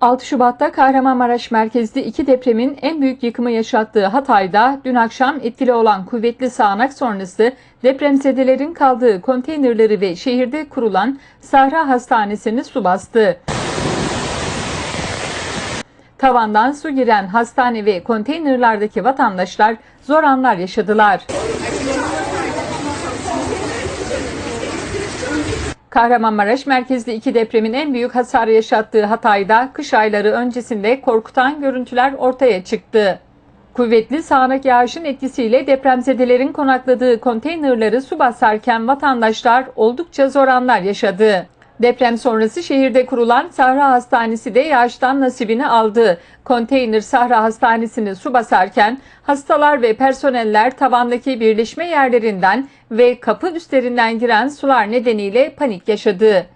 6 Şubat'ta Kahramanmaraş merkezli iki depremin en büyük yıkımı yaşattığı Hatay'da dün akşam etkili olan kuvvetli sağanak sonrası depremzedelerin kaldığı konteynerleri ve şehirde kurulan Sahra Hastanesi'ni su bastı. Tavandan su giren hastane ve konteynerlardaki vatandaşlar zor anlar yaşadılar. Kahramanmaraş merkezli iki depremin en büyük hasar yaşattığı Hatay'da kış ayları öncesinde korkutan görüntüler ortaya çıktı. Kuvvetli sağanak yağışın etkisiyle depremzedelerin konakladığı konteynerları su basarken vatandaşlar oldukça zor anlar yaşadı. Deprem sonrası şehirde kurulan Sahra Hastanesi de yağıştan nasibini aldı. Konteyner Sahra Hastanesi'ni su basarken hastalar ve personeller tavandaki birleşme yerlerinden ve kapı üstlerinden giren sular nedeniyle panik yaşadı.